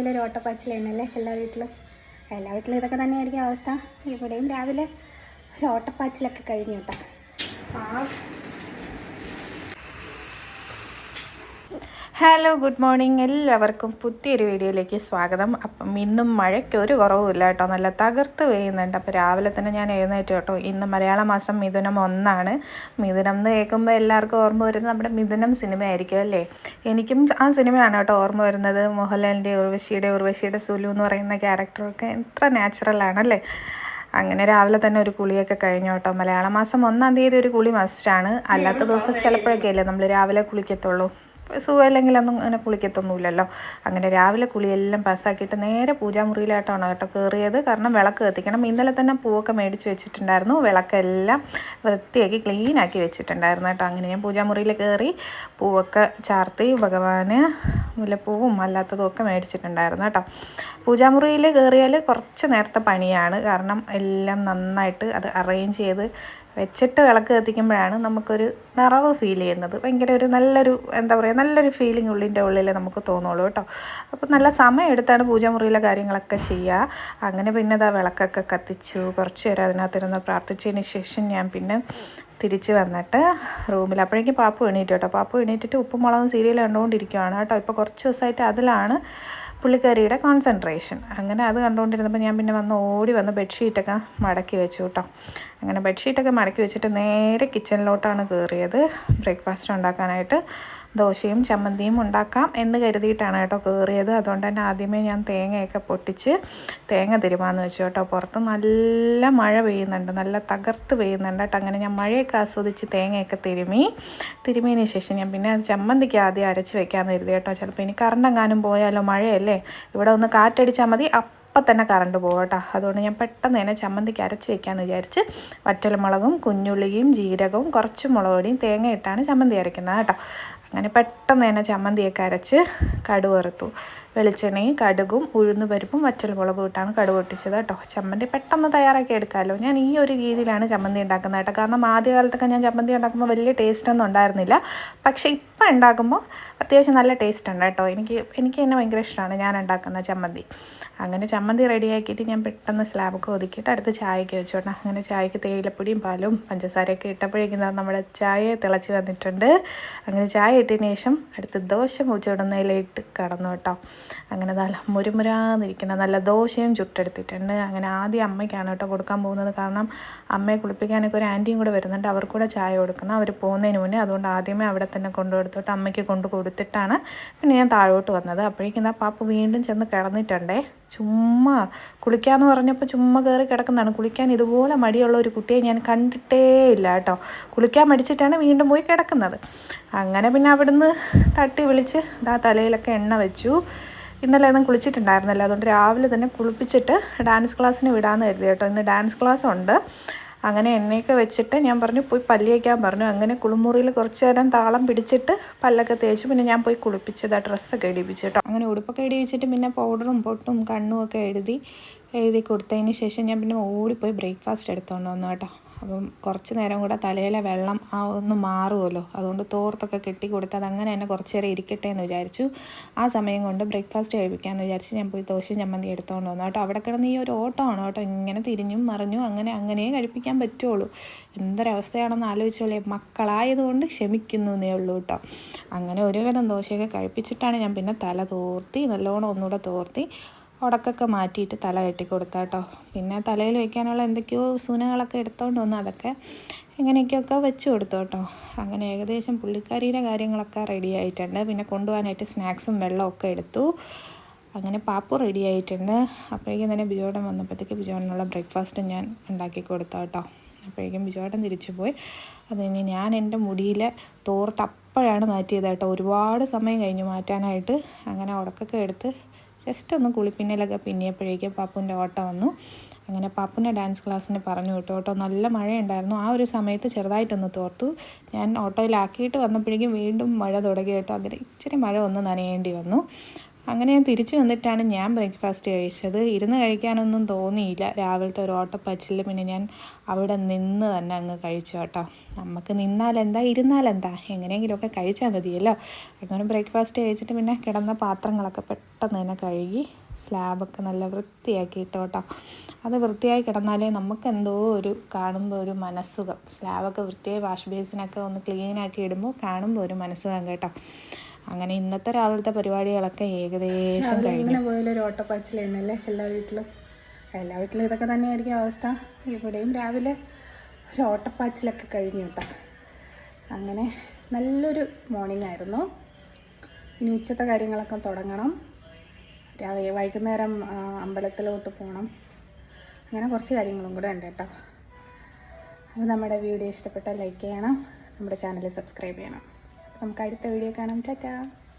രാവിലെ ഒരു ഓട്ടപ്പാച്ചിലാണല്ലേ എല്ലാ വീട്ടിലും? എല്ലാ വീട്ടിലും ഇതൊക്കെ തന്നെയായിരിക്കും അവസ്ഥ. ഇവിടെയും രാവിലെ ഒരു ഓട്ടപ്പാച്ചിലൊക്കെ കഴിഞ്ഞു കേട്ടോ. ആ ഹലോ ഗുഡ് മോർണിംഗ് എല്ലാവർക്കും പുതിയൊരു വീഡിയോയിലേക്ക് സ്വാഗതം. അപ്പം ഇന്നും മഴയ്ക്ക് ഒരു കുറവുമില്ല കേട്ടോ. നല്ല തകർത്ത് പെയ്യുന്നുണ്ട്. അപ്പോൾ രാവിലെ തന്നെ ഞാൻ എഴുന്നേറ്റ് കേട്ടോ. ഇന്ന് മലയാള മാസം മിഥുനം ഒന്നാണ്. മിഥുനം എന്ന് കേൾക്കുമ്പോൾ എല്ലാവർക്കും ഓർമ്മ വരുന്നത് നമ്മുടെ മിഥുനം സിനിമയായിരിക്കും അല്ലേ? എനിക്കും ആ സിനിമയാണ് കേട്ടോ ഓർമ്മ വരുന്നത്. മോഹൻലാലിന്റെ ഉർവശിയുടെ ഉർവശിയുടെ സുലു എന്ന് പറയുന്ന ക്യാരക്ടറൊക്കെ എത്ര നാച്ചുറലാണ് ആണല്ലേ അങ്ങനെ രാവിലെ തന്നെ ഒരു കുളിയൊക്കെ കഴിഞ്ഞു കേട്ടോ. മലയാള മാസം ഒന്നാം തീയതി ഒരു കുളി മസ്റ്റാണ് അല്ലാത്ത ദിവസം ചിലപ്പോഴൊക്കെ അല്ലേ നമ്മൾ രാവിലെ കുളിക്കത്തുള്ളൂ. സുഖമില്ലെങ്കിൽ അന്നും അങ്ങനെ കുളിക്കത്തൊന്നുമില്ലല്ലോ. അങ്ങനെ രാവിലെ കുളിയെല്ലാം പാസ്സാക്കിയിട്ട് നേരെ പൂജാമുറിയിലായിട്ടാണ് കേട്ടോ കയറിയത്. കാരണം വിളക്ക് കത്തിക്കണം. ഇന്നലെ തന്നെ പൂവൊക്കെ മേടിച്ച് വെച്ചിട്ടുണ്ടായിരുന്നു. വിളക്കെല്ലാം വൃത്തിയാക്കി ക്ലീനാക്കി വെച്ചിട്ടുണ്ടായിരുന്നു കേട്ടോ. അങ്ങനെ ഞാൻ പൂജാമുറിയിൽ കയറി പൂവൊക്കെ ചാർത്തി ഭഗവാന് മുല്ലപ്പൂവും അല്ലാത്തതും ഒക്കെ മേടിച്ചിട്ടുണ്ടായിരുന്നു കേട്ടോ. പൂജാമുറിയിൽ കയറിയാൽ കുറച്ച് നേരത്തെ പണിയാണ്. കാരണം എല്ലാം നന്നായിട്ട് അത് അറേഞ്ച് ചെയ്ത് വെച്ചിട്ട് വിളക്ക് കത്തിക്കുമ്പോഴാണ് നമുക്കൊരു നിറവ് ഫീൽ ചെയ്യുന്നത്. ഭയങ്കര ഒരു നല്ലൊരു എന്താ പറയുക നല്ലൊരു ഫീലിംഗ് ഉള്ളിന്റെ ഉള്ളിൽ നമുക്ക് തോന്നുള്ളൂ കേട്ടോ. അപ്പോൾ നല്ല സമയം എടുത്താണ് പൂജാമുറിയിലെ കാര്യങ്ങളൊക്കെ ചെയ്യുക അങ്ങനെ പിന്നെ ഇതാ വിളക്കൊക്കെ കത്തിച്ചു. കുറച്ച് നേരം അതിനകത്തിരുന്ന് പ്രാർത്ഥിച്ചതിന് ശേഷം ഞാൻ പിന്നെ തിരിച്ച് വന്നിട്ട് റൂമിൽ അപ്പോഴേക്കും പാപ്പു എണീറ്റു കേട്ടോ. പാപ്പു എണീറ്റിട്ട് ഉപ്പും മുളകും സീരിയൽ കണ്ടുകൊണ്ടിരിക്കുകയാണ് കേട്ടോ. ഇപ്പോൾ കുറച്ച് ദിവസമായിട്ട് അതിലാണ് പുള്ളിക്കാരിയുടെ കോൺസെൻട്രേഷൻ അങ്ങനെ അത് കണ്ടുകൊണ്ടിരുന്നപ്പോൾ ഞാൻ പിന്നെ വന്ന് ഓടി വന്ന് ബെഡ്ഷീറ്റൊക്കെ മടക്കി വെച്ചു കേട്ടോ അങ്ങനെ ബെഡ്ഷീറ്റൊക്കെ മടക്കി വെച്ചിട്ട് നേരെ കിച്ചണിലോട്ടാണ് കയറിയത് ബ്രേക്ക്ഫാസ്റ്റ് ഉണ്ടാക്കാനായിട്ട്. ദോശയും ചമ്മന്തിയും ഉണ്ടാക്കാം എന്ന് കരുതിയിട്ടാണ് കേട്ടോ കയറിയത് അതുകൊണ്ട് തന്നെ ആദ്യമേ ഞാൻ തേങ്ങയൊക്കെ പൊട്ടിച്ച് തേങ്ങ തിരുമാന്ന് വെച്ചു കേട്ടോ. പുറത്ത് നല്ല മഴ പെയ്യുന്നുണ്ട്. നല്ല തകർത്ത് പെയ്യുന്നുണ്ട് കേട്ടോ. അങ്ങനെ ഞാൻ മഴയൊക്കെ ആസ്വദിച്ച് തേങ്ങയൊക്കെ തിരുമി. തിരുമിയതിന് ശേഷം ഞാൻ പിന്നെ ചമ്മന്തിക്ക് ആദ്യം അരച്ച് വെക്കാമെന്ന് കരുതി കേട്ടോ. ചിലപ്പോൾ ഇനി കറണ്ടെങ്ങാനും പോയാലോ മഴയല്ലേ? ഇവിടെ ഒന്ന് കാറ്റടിച്ചാൽ മതി. അപ്പം തന്നെ കറണ്ട് പോകും കേട്ടോ. അതുകൊണ്ട് ഞാൻ പെട്ടെന്ന് തന്നെ ചമ്മന്തിക്ക് അരച്ച് വെക്കാമെന്ന് വിചാരിച്ച് വറ്റൽമുളകും കുഞ്ഞുള്ളിയും ജീരകവും കുറച്ച് മുളക് പൊടിയും തേങ്ങ ഇട്ടാണ് ചമ്മന്തി അരയ്ക്കുന്നത് കേട്ടോ. അങ്ങനെ പെട്ടെന്ന് തന്നെ ചമ്മന്തിയൊക്കെ അരച്ച് കടുക് വറുത്തു. വെളിച്ചെണ്ണയും കടുകും ഉഴുന്നുപരിപ്പും വറ്റൽമുളകും ഇട്ടാണ് കടുക് പൊട്ടിച്ചത് കേട്ടോ. ചമ്മന്തി പെട്ടെന്ന് തയ്യാറാക്കി എടുക്കാമല്ലോ ഞാൻ ഈ ഒരു രീതിയിലാണ് ചമ്മന്തി ഉണ്ടാക്കുന്നത് കേട്ടോ. കാരണം ആദ്യകാലത്തൊക്കെ ഞാൻ ചമ്മന്തി ഉണ്ടാക്കുമ്പോൾ വലിയ ടേസ്റ്റ് ഒന്നും ഉണ്ടായിരുന്നില്ല. പക്ഷേ ഇപ്പം ഉണ്ടാക്കുമ്പോൾ അത്യാവശ്യം നല്ല ടേസ്റ്റ് ഉണ്ട് കേട്ടോ. എനിക്ക് എനിക്ക് തന്നെ ഭയങ്കര ഇഷ്ടമാണ് ഞാൻ ഉണ്ടാക്കുന്ന ചമ്മന്തി. അങ്ങനെ ചമ്മന്തി റെഡിയാക്കിയിട്ട് ഞാൻ പെട്ടെന്ന് സ്ലാബൊക്കെ ഒതുക്കിയിട്ട് അടുത്ത് ചായയൊക്കെ വെച്ചോട്ടെ അങ്ങനെ ചായക്ക് തേയിലപ്പൊടിയും പാലും പഞ്ചസാരയൊക്കെ ഇട്ടപ്പോഴേക്കും നമ്മുടെ ചായ തിളച്ച് വന്നിട്ടുണ്ട്. അങ്ങനെ ചായ ഇട്ടതിന് ശേഷം അടുത്ത് ദോശ മുച്ചോടുന്നതിലിട്ട് കടന്നു കേട്ടോ. അങ്ങനെ നല്ല മുരുമുരാന്നിരിക്കുന്ന നല്ല ദോശയും ചുട്ടെടുത്തിട്ടുണ്ട്. അങ്ങനെ ആദ്യം അമ്മയ്ക്കാണ് കേട്ടോ കൊടുക്കാൻ പോകുന്നത്. കാരണം അമ്മയെ കുളിപ്പിക്കാനൊക്കെ ഒരു ആന്റിയും കൂടെ വരുന്നുണ്ട്. അവർക്കൂടെ ചായ കൊടുക്കണം. അവർ പോകുന്നതിന് മുന്നേ അതുകൊണ്ട് ആദ്യമേ അവിടെ തന്നെ കൊണ്ടു കൊടുത്തിട്ട് അമ്മയ്ക്ക് കൊണ്ട് കൊടുത്തിട്ടാണ് പിന്നെ ഞാൻ താഴോട്ട് വന്നത്. അപ്പോഴേക്കും ആ പാപ്പ വീണ്ടും ചെന്ന് കിടന്നിട്ടുണ്ടേ. ചുമ്മാ കുളിക്കാന്ന് പറഞ്ഞപ്പോൾ ചുമ്മാ കയറി കിടക്കുന്നതാണ്. കുളിക്കാൻ ഇതുപോലെ മടിയുള്ള ഒരു കുട്ടിയെ ഞാൻ കണ്ടിട്ടേ ഇല്ല കേട്ടോ. കുളിക്കാൻ മടിച്ചിട്ടാണ് വീണ്ടും പോയി കിടക്കുന്നത്. അങ്ങനെ പിന്നെ അവിടുന്ന് തട്ടി വിളിച്ച് ദാ തലയിലൊക്കെ എണ്ണ വെച്ചു. ഇന്നലെ ഒന്നും കുളിച്ചിട്ടുണ്ടായിരുന്നില്ല. അതുകൊണ്ട് രാവിലെ തന്നെ കുളിപ്പിച്ചിട്ട് ഡാൻസ് ക്ലാസ്സിന് വിടാമെന്ന് കരുതി കേട്ടോ. ഇന്ന് ഡാൻസ് ക്ലാസ് ഉണ്ട്. അങ്ങനെ എണ്ണയൊക്കെ വെച്ചിട്ട് ഞാൻ പറഞ്ഞു പോയി പല്ലിയേക്കാൻ പറഞ്ഞു. അങ്ങനെ കുളിമുറിയിൽ കുറച്ച് നേരം താളം പിടിച്ചിട്ട് പല്ലൊക്കെ തേച്ചു. പിന്നെ ഞാൻ പോയി കുളിപ്പിച്ചത് ആ ഡ്രസ്സൊക്കെ ഇടിപ്പിച്ചു കേട്ടോ. അങ്ങനെ ഉടുപ്പൊക്കെ വെച്ചിട്ട് പിന്നെ പൗഡറും പൊട്ടും കണ്ണും ഒക്കെ എഴുതി എഴുതി കൊടുത്തതിന് ശേഷം ഞാൻ പിന്നെ ഓടിപ്പോയി ബ്രേക്ക്ഫാസ്റ്റ് എടുത്തുകൊണ്ട് വന്നു കേട്ടോ. അപ്പം കുറച്ച് നേരം കൂടെ തലയിലെ വെള്ളം ആ ഒന്ന് മാറുമല്ലോ. അതുകൊണ്ട് തോർത്തൊക്കെ കെട്ടി കൊടുത്ത് അത് അങ്ങനെ തന്നെ കുറച്ച് നേരം ഇരിക്കട്ടെ എന്ന് വിചാരിച്ചു. ആ സമയം കൊണ്ട് ബ്രേക്ക്ഫാസ്റ്റ് കഴിപ്പിക്കാമെന്ന് വിചാരിച്ച് ഞാൻ പോയി ദോശയും ചമ്മന്തി എടുത്തുകൊണ്ട് വന്നു. കേട്ടോ അവിടെ കിടന്ന് ഈ ഒരു ഓട്ടമാണ് കേട്ടോ. ഇങ്ങനെ തിരിഞ്ഞും മറിഞ്ഞു അങ്ങനെ അങ്ങനെ കഴിപ്പിക്കാൻ പറ്റുള്ളൂ. എന്തൊരവസ്ഥയാണെന്ന് ആലോചിച്ചോളേ. മക്കളായതുകൊണ്ട് ക്ഷമിക്കുന്നു എന്നേ ഉള്ളൂ കേട്ടോ. അങ്ങനെ ഒരുവിധം ദോശയൊക്കെ കഴിപ്പിച്ചിട്ടാണ് ഞാൻ പിന്നെ തല തോർത്തി നല്ലോണം ഒന്നുകൂടെ തോർത്തി. ഉടക്കൊക്കെ മാറ്റിയിട്ട് തല കെട്ടി കൊടുത്താൽ കേട്ടോ പിന്നെ തലയിൽ വെക്കാനുള്ള എന്തൊക്കെയോ സൂനകളൊക്കെ എടുത്തോണ്ട് വന്നു. അതൊക്കെ എങ്ങനെയൊക്കെയൊക്കെ വെച്ച് കൊടുത്തു കേട്ടോ അങ്ങനെ ഏകദേശം പുള്ളിക്കാരിയുടെ കാര്യങ്ങളൊക്കെ റെഡി ആയിട്ടുണ്ട്. പിന്നെ കൊണ്ടുപോകാനായിട്ട് സ്നാക്സും വെള്ളമൊക്കെ എടുത്തു. അങ്ങനെ പാപ്പു റെഡി ആയിട്ടുണ്ട്. അപ്പോഴേക്കും തന്നെ ബിജോടൻ വന്നപ്പോഴത്തേക്ക് ബിജോടനുള്ള ബ്രേക്ക്ഫാസ്റ്റ് ഞാൻ ഉണ്ടാക്കി കൊടുത്തു കേട്ടോ അപ്പോഴേക്കും ബിജോടൻ തിരിച്ചു പോയി. അത് കഴിഞ്ഞ് ഞാൻ എന്റെ മുടിയിൽ തോർത്ത് അപ്പോഴാണ് മാറ്റിയത് കേട്ടോ. ഒരുപാട് സമയം കഴിഞ്ഞു മാറ്റാനായിട്ട്. അങ്ങനെ ഉടക്കൊക്കെ എടുത്ത് ജസ്റ്റ് ഒന്ന് കുളിപ്പിന്നലൊക്കെ പിന്നിയപ്പോഴേക്കും പാപ്പുവിന്റെ ഓട്ടം വന്നു. അങ്ങനെ പാപ്പുവിന്റെ ഡാൻസ് ക്ലാസ്സിന് പറഞ്ഞു വിട്ടു. ഓട്ടോ നല്ല മഴയുണ്ടായിരുന്നു. ആ ഒരു സമയത്ത് ചെറുതായിട്ടൊന്ന് തോർത്തു. ഞാൻ ഓട്ടോയിലാക്കിയിട്ട് വന്നപ്പോഴേക്കും വീണ്ടും മഴ തുടങ്ങി കേട്ടോ അങ്ങനെ ഇച്ചിരി മഴ ഒന്ന് നനയേണ്ടി വന്നു. അങ്ങനെ ഞാൻ തിരിച്ചു വന്നിട്ടാണ് ഞാൻ ബ്രേക്ക്ഫാസ്റ്റ് കഴിച്ചത്. ഇരുന്ന് കഴിക്കാനൊന്നും തോന്നിയില്ല. രാവിലത്തെ ഒരു ഓട്ടപ്പച്ചിൽ പിന്നെ ഞാൻ അവിടെ നിന്ന് തന്നെ അങ്ങ് കഴിച്ചു കേട്ടോ. നമുക്ക് നിന്നാലെന്താ ഇരുന്നാലെന്താ എങ്ങനെയെങ്കിലുമൊക്കെ കഴിച്ചാൽ മതിയല്ലോ. അങ്ങനെ ബ്രേക്ക്ഫാസ്റ്റ് കഴിച്ചിട്ട് പിന്നെ കിടന്ന പാത്രങ്ങളൊക്കെ പെട്ടെന്ന് തന്നെ കഴുകി സ്ലാബൊക്കെ നല്ല വൃത്തിയാക്കി ഇട്ടു കേട്ടോ. അത് വൃത്തിയായി കിടന്നാലേ നമുക്ക് എന്തോ ഒരു കാണുമ്പോൾ ഒരു മനസ്സുഖം. സ്ലാബൊക്കെ വൃത്തിയായി വാഷ് ബേസിനൊക്കെ ഒന്ന് ക്ലീനാക്കി ഇടുമ്പോൾ കാണുമ്പോൾ ഒരു മനസ്സുഖം കേട്ടോ. അങ്ങനെ ഇന്നത്തെ രാവിലത്തെ പരിപാടികളൊക്കെ ഏകദേശം കഴിഞ്ഞു. ഇങ്ങനെ പോയാലും ഒരു ഓട്ടപ്പാച്ചിലായിരുന്നല്ലേ എല്ലാ വീട്ടിലും? എല്ലാ വീട്ടിലും ഇതൊക്കെ തന്നെയായിരിക്കും അവസ്ഥ. ഇവിടെയും രാവിലെ ഒരു ഓട്ടപ്പാച്ചിലൊക്കെ കഴിഞ്ഞു കേട്ടോ. അങ്ങനെ നല്ലൊരു മോർണിംഗ് ആയിരുന്നു. ഇനി ഉച്ചത്തെ കാര്യങ്ങളൊക്കെ തുടങ്ങണം. രാവിലെ വൈകുന്നേരം അമ്പലത്തിലോട്ട് പോകണം അങ്ങനെ കുറച്ച് കാര്യങ്ങളും കൂടെ ഉണ്ട് കേട്ടോ. അപ്പോൾ നമ്മുടെ വീഡിയോ ഇഷ്ടപ്പെട്ടാൽ ലൈക്ക് ചെയ്യണം. നമ്മുടെ ചാനൽ സബ്സ്ക്രൈബ് ചെയ്യണം. നമുക്ക് അടുത്ത വീഡിയോ കാണാം. ടാറ്റാ.